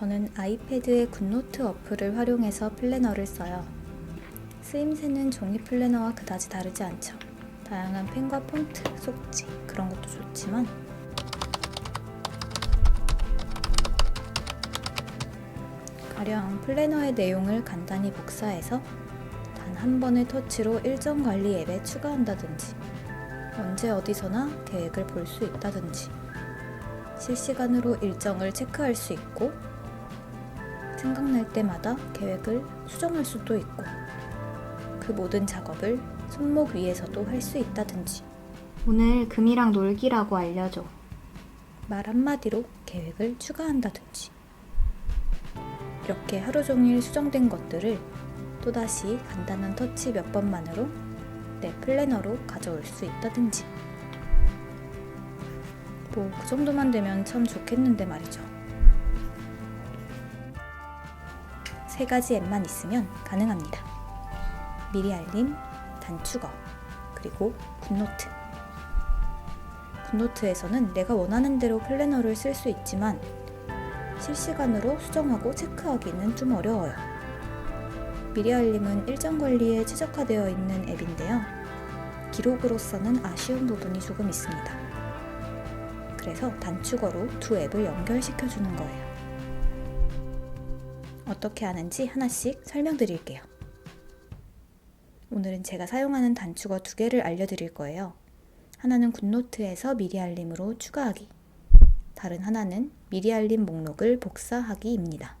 저는 아이패드의 굿노트 어플을 활용해서 플래너를 써요. 쓰임새는 종이 플래너와 그다지 다르지 않죠. 다양한 펜과 폰트, 속지 그런 것도 좋지만 가령 플래너의 내용을 간단히 복사해서 단 한 번의 터치로 일정 관리 앱에 추가한다든지 언제 어디서나 계획을 볼 수 있다든지 실시간으로 일정을 체크할 수 있고 생각날 때마다 계획을 수정할 수도 있고 그 모든 작업을 손목 위에서도 할 수 있다든지. 오늘 금이랑 놀기라고 알려줘. 말 한마디로 계획을 추가한다든지. 이렇게 하루 종일 수정된 것들을 또다시 간단한 터치 몇 번만으로 내 플래너로 가져올 수 있다든지. 뭐 그 정도만 되면 참 좋겠는데 말이죠. 세 가지 앱만 있으면 가능합니다. 미리 알림, 단축어, 그리고 굿노트. 굿노트에서는 내가 원하는 대로 플래너를 쓸 수 있지만 실시간으로 수정하고 체크하기는 좀 어려워요. 미리 알림은 일정 관리에 최적화되어 있는 앱인데요. 기록으로서는 아쉬운 부분이 조금 있습니다. 그래서 단축어로 두 앱을 연결시켜 주는 거예요. 어떻게 하는지 하나씩 설명드릴게요. 오늘은 제가 사용하는 단축어 두 개를 알려드릴 거예요. 하나는 굿노트에서 미리 알림으로 추가하기. 다른 하나는 미리 알림 목록을 복사하기입니다.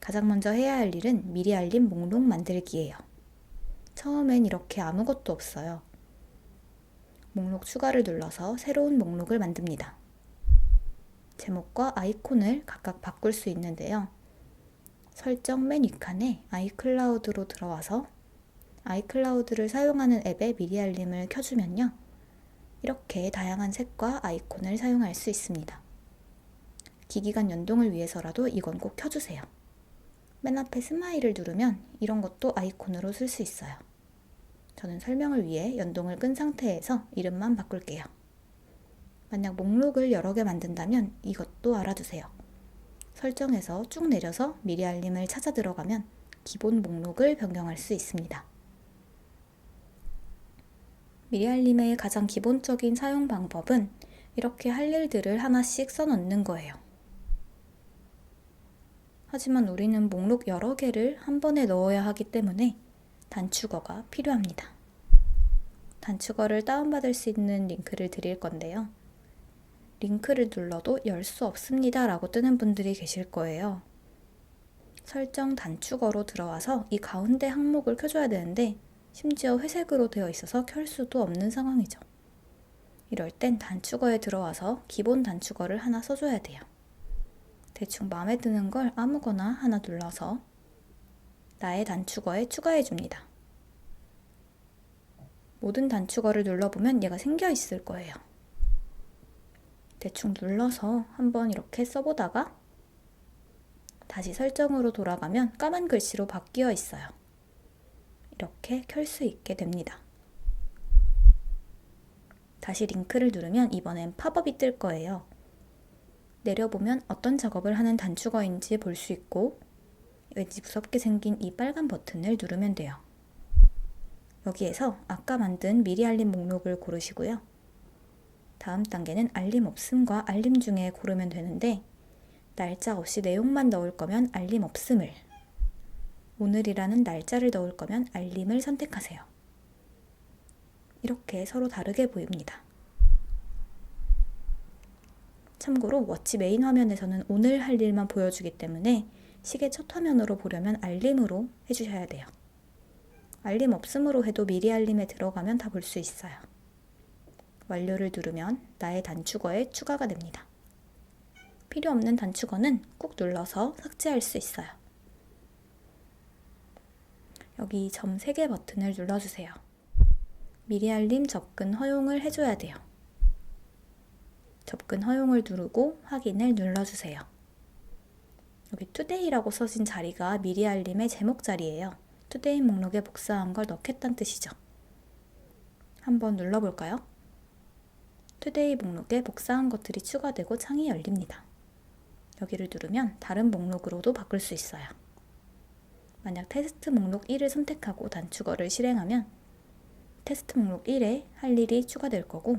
가장 먼저 해야 할 일은 미리 알림 목록 만들기예요. 처음엔 이렇게 아무것도 없어요. 목록 추가를 눌러서 새로운 목록을 만듭니다. 제목과 아이콘을 각각 바꿀 수 있는데요. 설정 맨 윗칸에 아이클라우드로 들어와서 아이클라우드를 사용하는 앱의 미리 알림을 켜주면요. 이렇게 다양한 색과 아이콘을 사용할 수 있습니다. 기기 간 연동을 위해서라도 이건 꼭 켜주세요. 맨 앞에 스마일을 누르면 이런 것도 아이콘으로 쓸 수 있어요. 저는 설명을 위해 연동을 끈 상태에서 이름만 바꿀게요. 만약 목록을 여러 개 만든다면 이것도 알아두세요. 설정에서 쭉 내려서 미리 알림을 찾아 들어가면 기본 목록을 변경할 수 있습니다. 미리 알림의 가장 기본적인 사용 방법은 이렇게 할 일들을 하나씩 써놓는 거예요. 하지만 우리는 목록 여러 개를 한 번에 넣어야 하기 때문에 단축어가 필요합니다. 단축어를 다운받을 수 있는 링크를 드릴 건데요. 링크를 눌러도 열 수 없습니다 라고 뜨는 분들이 계실 거예요. 설정 단축어로 들어와서 이 가운데 항목을 켜줘야 되는데 심지어 회색으로 되어 있어서 켤 수도 없는 상황이죠. 이럴 땐 단축어에 들어와서 기본 단축어를 하나 써줘야 돼요. 대충 마음에 드는 걸 아무거나 하나 눌러서 나의 단축어에 추가해 줍니다. 모든 단축어를 눌러보면 얘가 생겨 있을 거예요. 대충 눌러서 한번 이렇게 써보다가 다시 설정으로 돌아가면 까만 글씨로 바뀌어 있어요. 이렇게 켤 수 있게 됩니다. 다시 링크를 누르면 이번엔 팝업이 뜰 거예요. 내려보면 어떤 작업을 하는 단축어인지 볼 수 있고 왠지 무섭게 생긴 이 빨간 버튼을 누르면 돼요. 여기에서 아까 만든 미리 알림 목록을 고르시고요. 다음 단계는 알림 없음과 알림 중에 고르면 되는데 날짜 없이 내용만 넣을 거면 알림 없음을 오늘이라는 날짜를 넣을 거면 알림을 선택하세요. 이렇게 서로 다르게 보입니다. 참고로 워치 메인 화면에서는 오늘 할 일만 보여주기 때문에 시계 첫 화면으로 보려면 알림으로 해주셔야 돼요. 알림 없음으로 해도 미리 알림에 들어가면 다 볼 수 있어요. 완료를 누르면 나의 단축어에 추가가 됩니다. 필요 없는 단축어는 꾹 눌러서 삭제할 수 있어요. 여기 점 3개 버튼을 눌러주세요. 미리 알림 접근 허용을 해줘야 돼요. 접근 허용을 누르고 확인을 눌러주세요. 여기 투데이라고 써진 자리가 미리 알림의 제목 자리예요. 투데이 목록에 복사한 걸 넣겠다는 뜻이죠. 한번 눌러볼까요? 투데이 목록에 복사한 것들이 추가되고 창이 열립니다. 여기를 누르면 다른 목록으로도 바꿀 수 있어요. 만약 테스트 목록 1을 선택하고 단축어를 실행하면 테스트 목록 1에 할 일이 추가될 거고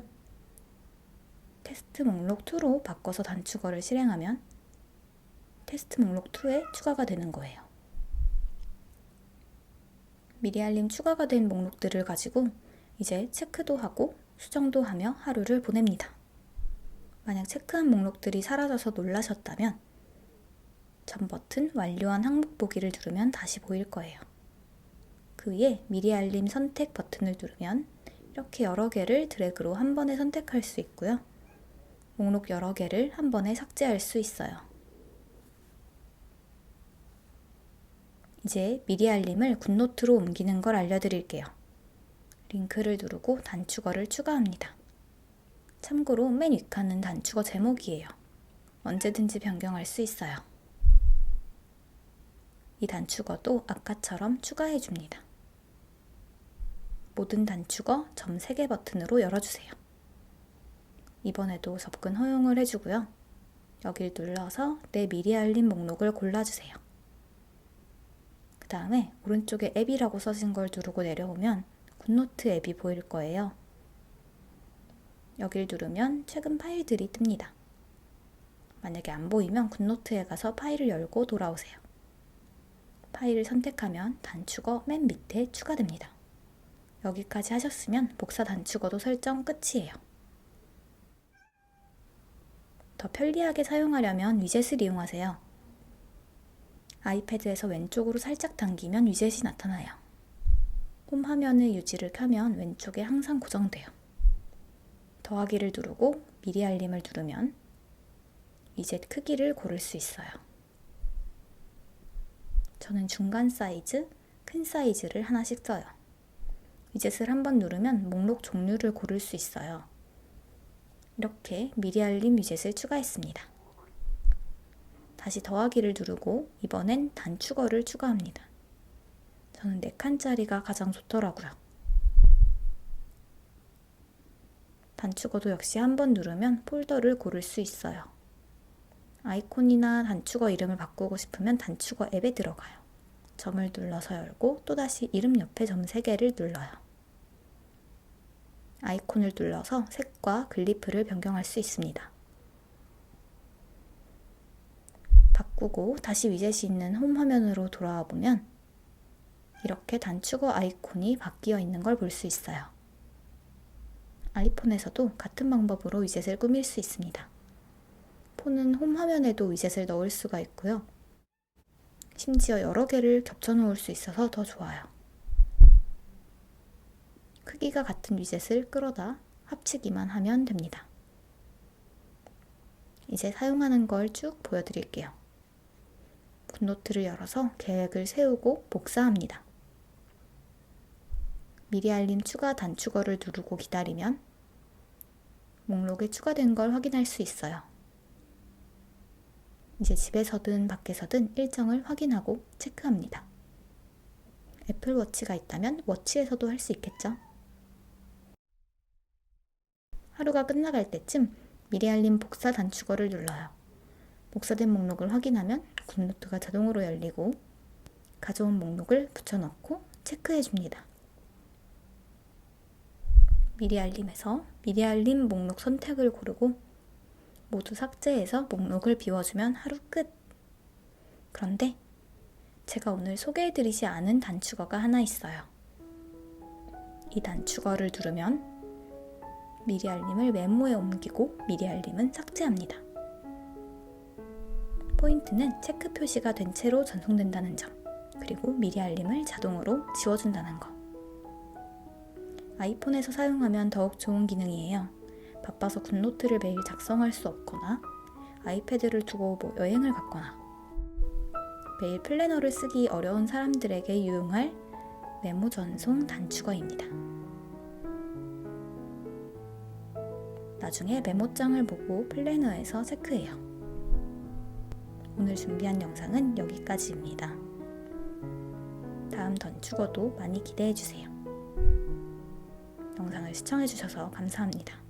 테스트 목록 2로 바꿔서 단축어를 실행하면 테스트 목록 2에 추가가 되는 거예요. 미리 알림 추가가 된 목록들을 가지고 이제 체크도 하고 수정도 하며 하루를 보냅니다. 만약 체크한 목록들이 사라져서 놀라셨다면 전 버튼 완료한 항목 보기를 누르면 다시 보일 거예요. 그 위에 미리 알림 선택 버튼을 누르면 이렇게 여러 개를 드래그로 한 번에 선택할 수 있고요. 목록 여러 개를 한 번에 삭제할 수 있어요. 이제 미리 알림을 굿노트로 옮기는 걸 알려드릴게요. 링크를 누르고 단축어를 추가합니다. 참고로 맨 윗칸은 단축어 제목이에요. 언제든지 변경할 수 있어요. 이 단축어도 아까처럼 추가해 줍니다. 모든 단축어 점 3개 버튼으로 열어주세요. 이번에도 접근 허용을 해주고요. 여길 눌러서 내 미리 알림 목록을 골라주세요. 그 다음에 오른쪽에 앱이라고 써진 걸 누르고 내려오면 굿노트 앱이 보일 거예요. 여길 누르면 최근 파일들이 뜹니다. 만약에 안 보이면 굿노트에 가서 파일을 열고 돌아오세요. 파일을 선택하면 단축어 맨 밑에 추가됩니다. 여기까지 하셨으면 복사 단축어도 설정 끝이에요. 더 편리하게 사용하려면 위젯을 이용하세요. 아이패드에서 왼쪽으로 살짝 당기면 위젯이 나타나요. 홈 화면의 유지를 켜면 왼쪽에 항상 고정돼요. 더하기를 누르고 미리 알림을 누르면 위젯 크기를 고를 수 있어요. 저는 중간 사이즈, 큰 사이즈를 하나씩 써요. 위젯을 한번 누르면 목록 종류를 고를 수 있어요. 이렇게 미리 알림 위젯을 추가했습니다. 다시 더하기를 누르고 이번엔 단축어를 추가합니다. 저는 4칸짜리가 가장 좋더라고요. 단축어도 역시 한 번 누르면 폴더를 고를 수 있어요. 아이콘이나 단축어 이름을 바꾸고 싶으면 단축어 앱에 들어가요. 점을 눌러서 열고 또다시 이름 옆에 점 3개를 눌러요. 아이콘을 눌러서 색과 글리프를 변경할 수 있습니다. 바꾸고 다시 위젯이 있는 홈 화면으로 돌아와 보면 이렇게 단축어 아이콘이 바뀌어 있는 걸 볼 수 있어요. 아이폰에서도 같은 방법으로 위젯을 꾸밀 수 있습니다. 폰은 홈 화면에도 위젯을 넣을 수가 있고요. 심지어 여러 개를 겹쳐 놓을 수 있어서 더 좋아요. 크기가 같은 위젯을 끌어다 합치기만 하면 됩니다. 이제 사용하는 걸 쭉 보여드릴게요. 굿노트를 열어서 계획을 세우고 복사합니다. 미리 알림 추가 단축어를 누르고 기다리면 목록에 추가된 걸 확인할 수 있어요. 이제 집에서든 밖에서든 일정을 확인하고 체크합니다. 애플워치가 있다면 워치에서도 할 수 있겠죠? 하루가 끝나갈 때쯤 미리 알림 복사 단축어를 눌러요. 복사된 목록을 확인하면 굿노트가 자동으로 열리고 가져온 목록을 붙여넣고 체크해 줍니다. 미리 알림에서 미리 알림 목록 선택을 고르고 모두 삭제해서 목록을 비워주면 하루 끝. 그런데 제가 오늘 소개해드리지 않은 단축어가 하나 있어요. 이 단축어를 누르면 미리 알림을 메모에 옮기고 미리 알림은 삭제합니다. 포인트는 체크 표시가 된 채로 전송된다는 점, 그리고 미리 알림을 자동으로 지워준다는 거. 아이폰에서 사용하면 더욱 좋은 기능이에요. 바빠서 굿노트를 매일 작성할 수 없거나 아이패드를 두고 뭐 여행을 갔거나 매일 플래너를 쓰기 어려운 사람들에게 유용할 메모 전송 단축어입니다. 나중에 메모장을 보고 플래너에서 체크해요. 오늘 준비한 영상은 여기까지입니다. 다음 단축어도 많이 기대해주세요. 영상을 시청해주셔서 감사합니다.